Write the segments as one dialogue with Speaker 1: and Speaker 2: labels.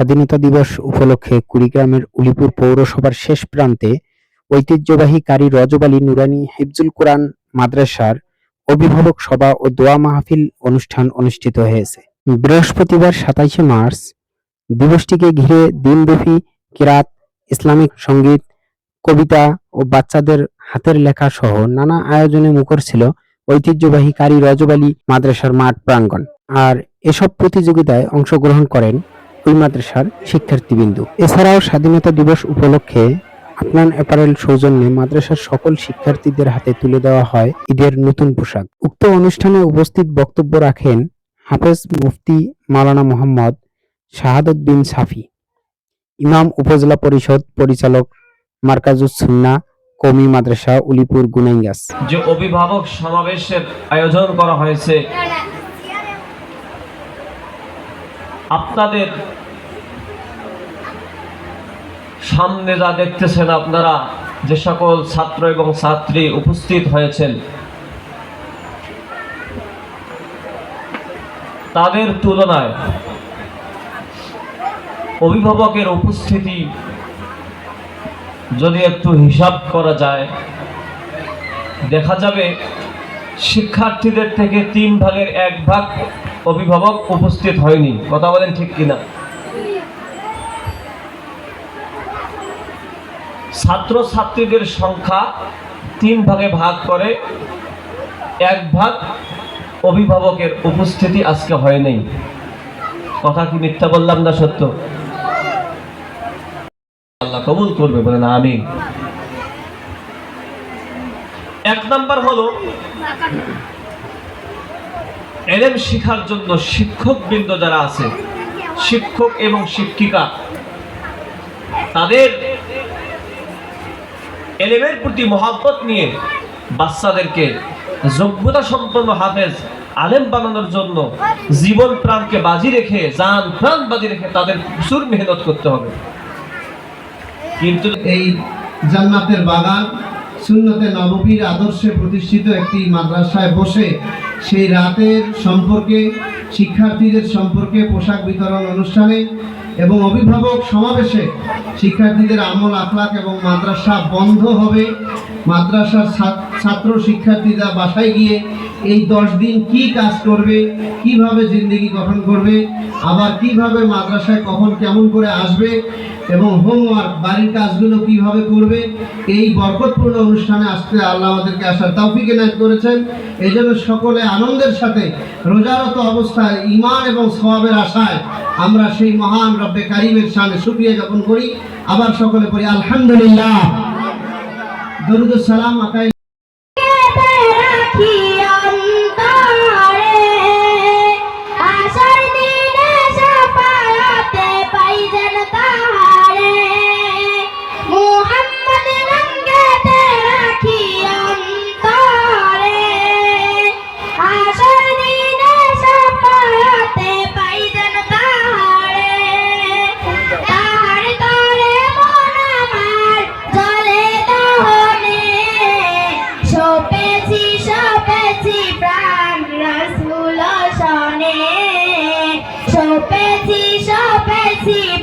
Speaker 1: স্বাধীনতা দিবস উপলক্ষে কুড়িগ্রামের উলিপুর পৌরসভার শেষ প্রান্তে ঐতিহ্যবাহী কারি রজব আলী নুরানি হিফজুল কোরআন মাদ্রাসার অভিভাবক সভা ও দোয়া মাহফিল অনুষ্ঠান অনুষ্ঠিত হয়েছে। বৃহস্পতিবার সাতাইশে মার্চ দিবসটিকে ঘিরে দিনব্যাপী কিরাত, ইসলামিক সংগীত, কবিতা ও বাচ্চাদের হাতের লেখা সহ নানা আয়োজনে মুখর ছিল ঐতিহ্যবাহী কারি রজব আলী মাদ্রাসার মাঠ প্রাঙ্গণ। আর এসব প্রতিযোগিতায় অংশগ্রহণ করেন ওই মাদ্রাসার শিক্ষার্থীবৃন্দু। এছাড়াও স্বাধীনতা দিবস উপলক্ষে আপনান অ্যাপারেল সৌজন্যে মাদ্রাসার সকল শিক্ষার্থীদের হাতে তুলে দেওয়া হয় ঈদের নতুন পোশাক। উক্ত অনুষ্ঠানে উপস্থিত বক্তব্য রাখেন হাফেজ মুফতি মালানা মোহাম্মদ শাহাদত বিন সাফি, ইমাম উপজেলা পরিষদ পরিচালক মার্কাজুস সুন্না কমি মাদ্রাসা উলিপুর গুনাইগাছ
Speaker 2: যে অভিভাবক সমাবেশের আয়োজন করা হয়েছে আপনাদের সামনে যা দেখতেছেন আপনারা, যে সকল ছাত্র এবং ছাত্রী উপস্থিত হয়েছেন, তাদের তুলনায় অভিভাবকের উপস্থিতি যদি একটু হিসাব করা যায়, দেখা যাবে শিক্ষার্থীদের থেকে তিন ভাগের এক ভাগ অভিভাবক উপস্থিত হয়নি। কথা বলেন ঠিক কিনা? ছাত্র ছাত্রীদের সংখ্যা তিন ভাগে ভাগ করে এক ভাগ অভিভাবকের উপস্থিতি আজকে হয় নাই। কথা কি মিথ্যা বললাম না সত্য? আল্লাহ কবুল করবে, বলেন আমি এক নাম্বার হলো, এলেম শিখার জন্য শিক্ষক বৃন্দ যারা আছে, শিক্ষক এবং শিক্ষিকা, তাদের এলেমের প্রতি মহাব্বত নিয়ে বাচ্চাদেরকে যোগ্যতা সম্পন্ন হাফেজ, আলেম বানানোর জন্য জীবন প্রাণকে বাজি রেখে যান প্রাণ বাজি রেখে তাদের প্রচুর মেহনত করতে হবে। কিন্তু
Speaker 3: এই জান্নাতের বাগান সুন্নতে নববীর আদর্শে প্রতিষ্ঠিত একটি মাদ্রাসায় বসে সেই রাতের সম্পর্কে, শিক্ষার্থীদের সম্পর্কে পোশাক বিতরণ অনুষ্ঠানে এবং অভিভাবক সমাবেশে শিক্ষার্থীদের আমল আখলাক এবং মাদ্রাসা বন্ধ হবে। মাদ্রাসার ছাত্র শিক্ষার্থীরা বাসায় গিয়ে এই দশ দিন কি কাজ করবে, কীভাবে জিন্দগি গঠন করবে, আবার কীভাবে মাদ্রাসায় কখন কেমন করে আসবে এবং হোমওয়ার্ক, বাড়ির কাজগুলো কীভাবে করবে, এই বরকতপূর্ণ অনুষ্ঠানে আসতে আল্লাহ আমাদেরকে আসার তৌফিক এনায়ত করেছেন। এই জন্য সকলে আনন্দের সাথে রোজারত অবস্থায় ইমান এবং স্বভাবের আশায় আমরা সেই মহান রব্বে কারিমের সামনে শুক্রিয়া জ্ঞাপন করি। আবার সকলে পড়ি, আলহামদুলিল্লাহ। দরুদ সালাম আকাই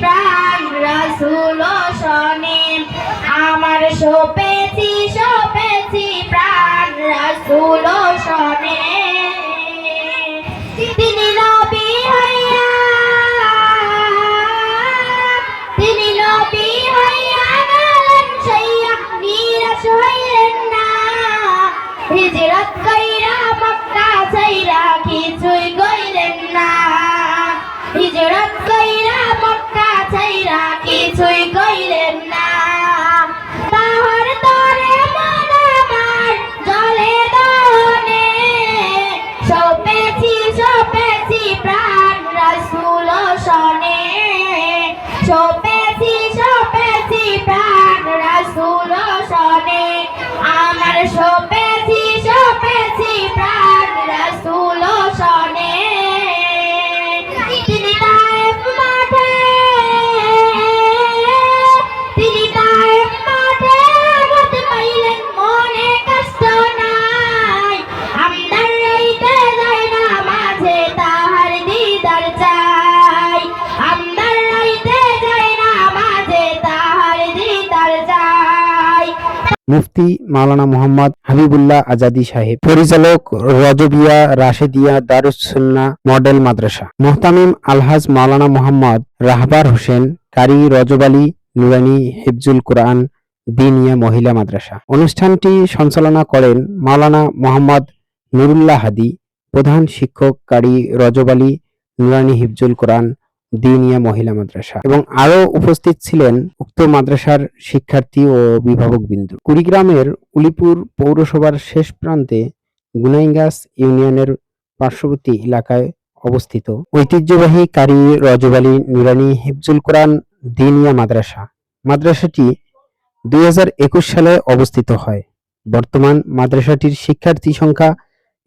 Speaker 4: প্রাণ রসুল শনে। আমার সোপেছি সোপেছি প্রাণ রসুল শনে। সপেছি সপেছি প্রাণ রসুল শনে সপেছি সপেছি প্রাণ রসুল শনে আমার সপেছি
Speaker 1: মুফতি মাওলানা মোহাম্মদ হাবিবুল্লাহ আজাদি সাহেব, পরিচালক রজবিয়া রাশেদিয়া দারুসুন্না মডেল মাদ্রাসা, মোহতামিম আলহাজ মাওলানা মোহাম্মদ রাহবার হোসেন, কারি রজব আলী নুরানি হিফজুল কোরআন, দিনিয়া মহিলা মাদ্রাসা। অনুষ্ঠানটি সঞ্চালনা করেন মাওলানা মোহাম্মদ নুরুল্লাহ হাদি, প্রধান শিক্ষক কারি রজব আলী নুরানি হিফজুল কোরআন দিনিয়া মহিলা মাদ্রাসা। এবং আরও উপস্থিত ছিলেন উক্ত মাদ্রাসার শিক্ষার্থী ও অভিভাবক বিন্দু। কুড়িগ্রামের উলিপুর পৌরসভার শেষ প্রান্তে গুনাইগাছ ইউনিয়নের পার্শ্ববর্তী এলাকায় অবস্থিত ঐতিহ্যবাহী কারি রজব আলী নুরানি হিফজুল কোরআন দিনিয়া মাদ্রাসা। মাদ্রাসাটি দুই হাজার একুশ সালে অবস্থিত হয়। বর্তমান মাদ্রাসাটির শিক্ষার্থী সংখ্যা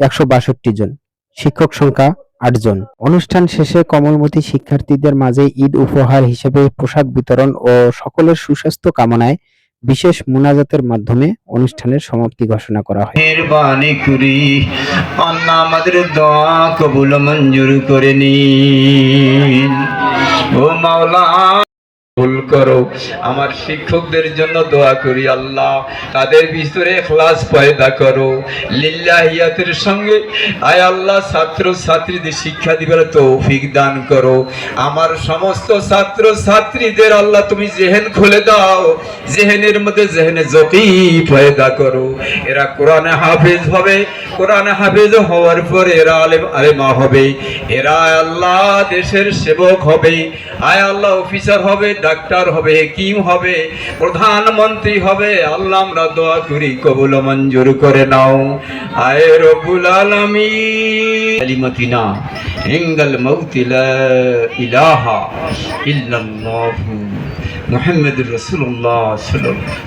Speaker 1: একশো বাষট্টি জন। শিক্ষক সংখ্যা আটজন। অনুষ্ঠান শেষে কমলমতি শিক্ষার্থীদের মাঝে ঈদ উপহার হিসেবে পোশাক বিতরণ ও সকলের সুস্বাস্থ্য কামনায় বিশেষ মুনাজাতের মাধ্যমে অনুষ্ঠানের সমাপ্তি ঘোষণা করা হয়।
Speaker 5: মেহরবানি করি, আল্লাহ আমাদের দোয়া কবুল মঞ্জুর করে নিন। ও মাওলা কবুল করো। আমার শিক্ষকদের জন্য দোয়া করি আল্লাহ, তাদের ভিতরে ক্লাস পয়দা করো। লিল্লাহিয়াতের সঙ্গে আয় আল্লাহ ছাত্র ছাত্রীদের শিক্ষা দিবার তৌফিক দান করো। আমার সমস্ত ছাত্র ছাত্রীদের আল্লাহ, তুমি জেহেন খুলে দাও। জেহেনের মধ্যে জেহেনে জকি পয়দা করো। এরা কোরআনে হাফেজ হবে। কোরআনে হাফেজ হওয়ার পর এরা আলেম, আলেমা হবে। এরা আল্লাহ দেশের সেবক হবে। আয় আল্লাহ, অফিসার হবে ডাক্তার হবে কিম হবে, প্রধানমন্ত্রী হবে, আল্লাহ আমরা দোয়া করি, কবুল মঞ্জুর করে নাও। আয় রবুল আলমী কালিমাতিনা ইঙ্গল মাউতি লা ইলাহা ইল্লাল্লাহু মুহাম্মদুর রাসূলুল্লাহ সাল্লাল্লাহু